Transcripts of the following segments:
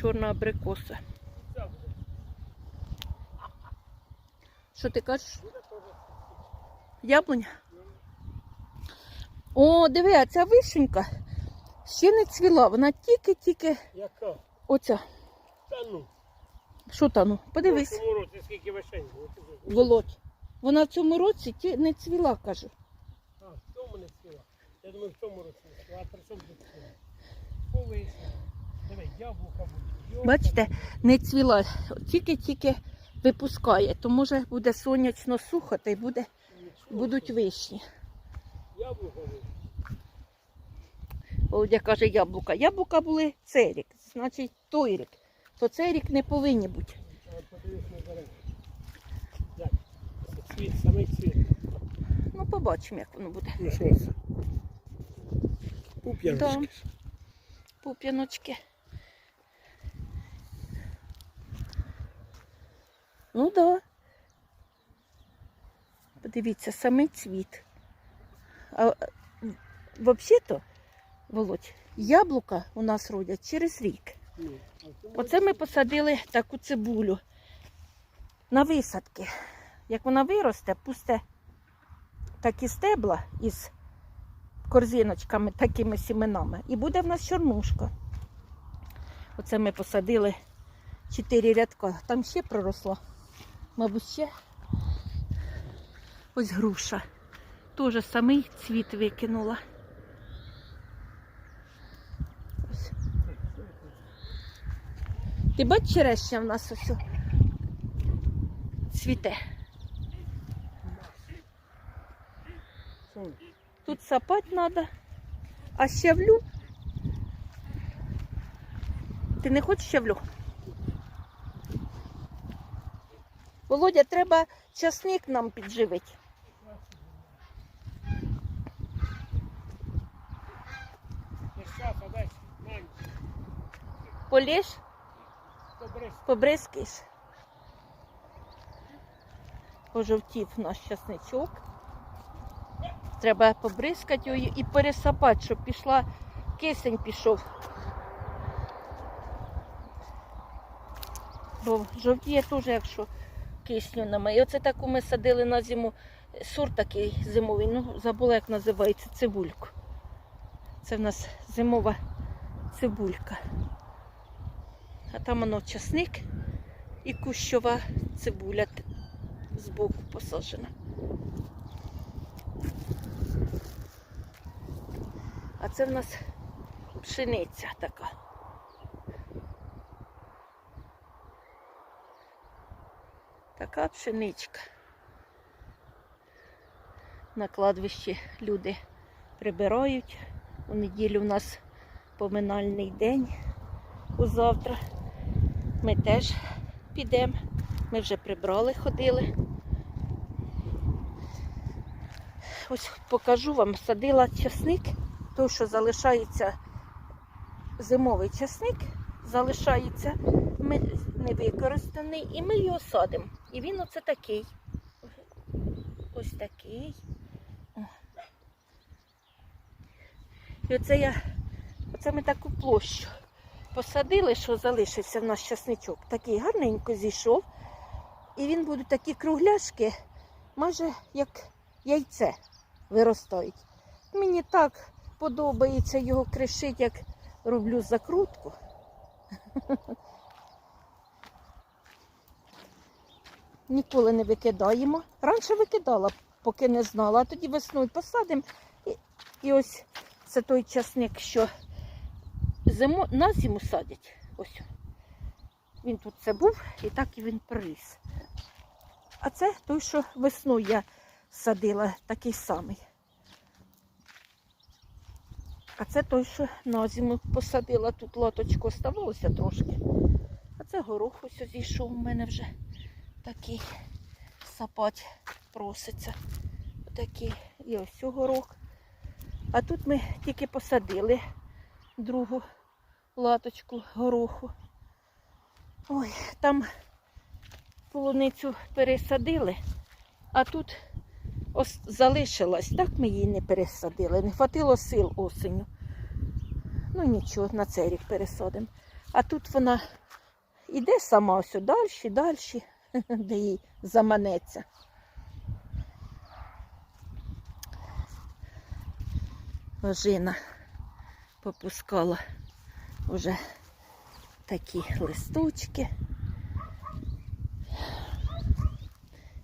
чорна абрикоса. Що ти кажеш? Яблуня? О, диви, а ця вишенька ще не цвіла. Вона тільки-тільки Яка? оця. Та ну. Що там? ну? Подивись, В цьому році скільки вишень. Володь. Вона в цьому році ті- не цвіла, каже. А, в цьому не цвіла. Я думаю, в цьому році не цвіла. А при чому тут цвіла? Повисла. Бачите, не цвіла, тільки-тільки випускає, то може буде сонячно сухо, та й буде, будуть вишні. Яблука. Володя каже, яблука. Яблука були цей рік, значить той рік. То цей рік не повинні бути. Цвіт, самий цвіт. Ну, побачимо, як воно буде. Ну що це? Пуп'яночки. Пуп'яночки. Ну. Да. Подивіться, самий цвіт. А взагалі-то, Володь, яблука у нас родять через рік. Оце ми посадили таку цибулю на висадки. Як вона виросте, пусте такі стебла із корзиночками, такими сіменами. І буде в нас чорнушка. Оце ми посадили чотири рядка. Там ще проросло. Мабуть, ще ось груша. Теж самий цвіт викинула. Ти бачиш, черешня в нас ось цвіте. Тут сапати треба. А щавлю? Ти не хочеш щавлю? Володя, треба часник нам підживити. Побризь. побризкаєш. Пожовтів наш часничок. Треба побризкати його і пересапати, щоб пішла, кисень пішов. Бо жовтіє теж, якщо кисню немає. І оце таку ми садили на зиму сорт такий зимовий, ну забула, як називається, цибульку. Це в нас зимова цибулька. А там воно часник і кущова цибуля збоку посаджена. А це в нас пшениця така. Така пшеничка. На кладбищі люди прибирають. У неділю у нас поминальний день. У завтра ми теж підемо. Ми вже прибрали, ходили. Ось покажу вам, садила часник, той, що залишається зимовий часник, залишається невикористаний, і ми його садимо. І він оце такий. Ось такий. І оце я, оце ми таку площу посадили, що залишився в нас часничок. Такий гарненько зійшов. І він буде такі кругляшки, майже як яйце виростають. Мені так подобається його кришити, як роблю закрутку. Ніколи не викидаємо. Раніше викидала, поки не знала, а тоді весною посадимо. І, і ось це той часник, що зиму, на зиму садять. Ось. Він тут це був і так і він проріс. А це той, що весною я садила, такий самий. А це той, що на зиму посадила, тут лоточку оставалося трошки. А це горох ось зійшов у мене вже такий сапать проситься. Такий. І ось горох. А тут ми тільки посадили другу латочку гороху. Ой, там полуницю пересадили, а тут ос- залишилась. Так ми її не пересадили. Не хватило сил осеню. Ну нічого, на цей рік пересадимо. А тут вона іде сама ось далі, далі, де їй заманеться. Ожина попускала вже такі листочки.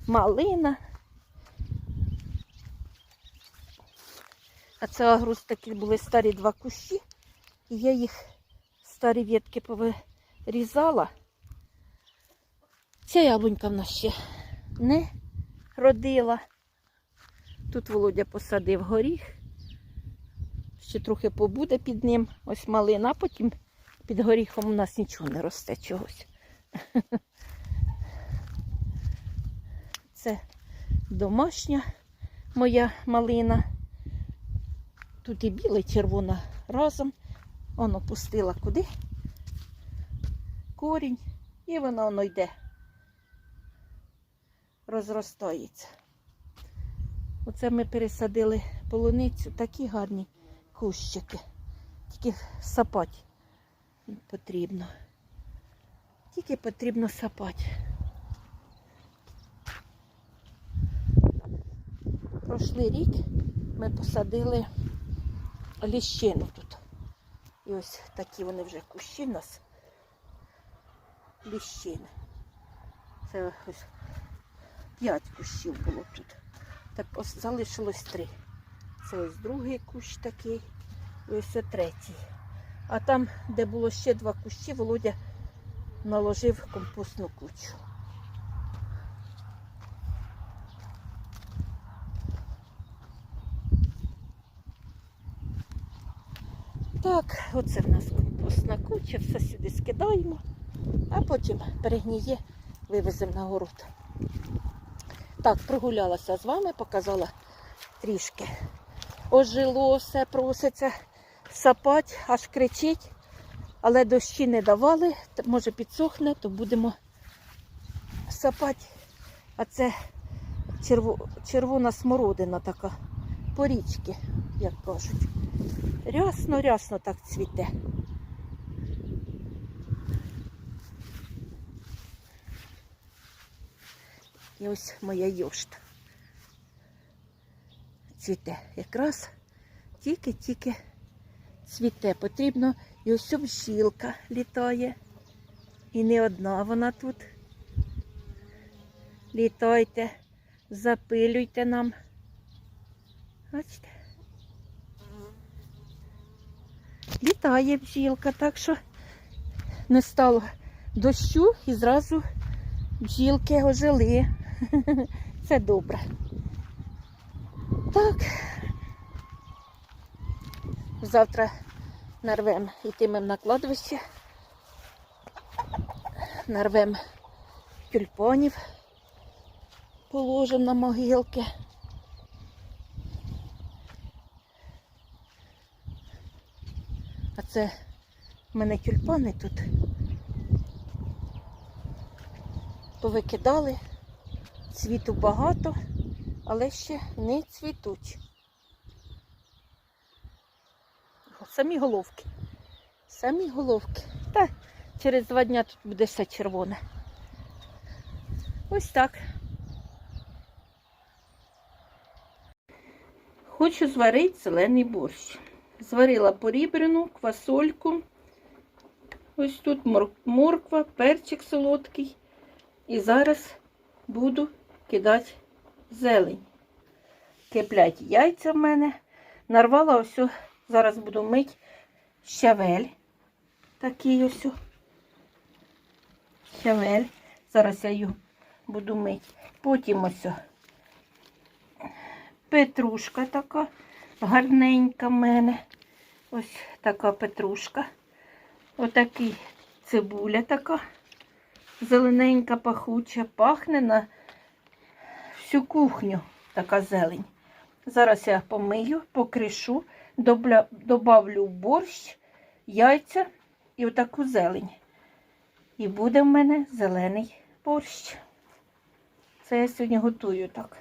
Малина. А це агрус такі були старі два кущі, і я їх старі ветки повирізала. Ця яблунька в нас ще не родила. Тут Володя посадив горіх. Ще трохи побуде під ним. Ось малина, а потім під горіхом у нас нічого не росте чогось. Це домашня моя малина. Тут і біла, і червона разом. Воно пустила куди? Корінь. І воно воно йде. Розростається. Оце ми пересадили полуницю, такі гарні кущики. Тільки сапати потрібно. Тільки потрібно сапати. Прошлий рік ми посадили ліщину тут. І ось такі вони вже кущі в нас. Ліщини. Це ось п'ять кущів було тут. Так ось залишилось три. Це ось другий кущ такий, і ось третій. А там, де було ще два кущі, Володя наложив компостну кучу. Так, оце в нас компостна куча, все сюди скидаємо, а потім перегніє, вивеземо на город. Так, прогулялася з вами, показала трішки. Ожило, все проситься сапать, аж кричить, але дощі не давали, може підсохне, то будемо сапати. А це черво, червона смородина така, по річки, як кажуть. Рясно-рясно так цвіте. І ось моя йошта. Цвіте. Якраз тільки-тільки цвіте. Потрібно і ось бжілка літає. І не одна вона тут. Літайте, запилюйте нам. Бачите? Літає бджілка, так що не стало дощу і зразу бджілки ожили. Це добре. Так. Завтра нарвем йтимем на кладовище. Нарвем тюльпанів, положимо на могилки. А це в мене тюльпани тут повикидали. Цвіту багато, але ще не цвітуть. Самі головки. Самі головки. Та через два дня тут буде все червоне. Ось так. Хочу зварити зелений борщ. Зварила порібрину, квасольку. Ось тут морква, перчик солодкий. І зараз буду кидати зелень. Киплять яйця в мене. Нарвала ось, зараз буду мити щавель. Такий ось. Щавель. Зараз я його буду мити. Потім ось. Петрушка така гарненька в мене. Ось така петрушка. Отакий цибуля така. Зелененька, пахуча, пахне на всю кухню така зелень. Зараз я помию, покришу, добавлю борщ, яйця і отаку зелень. І буде в мене зелений борщ. Це я сьогодні готую так.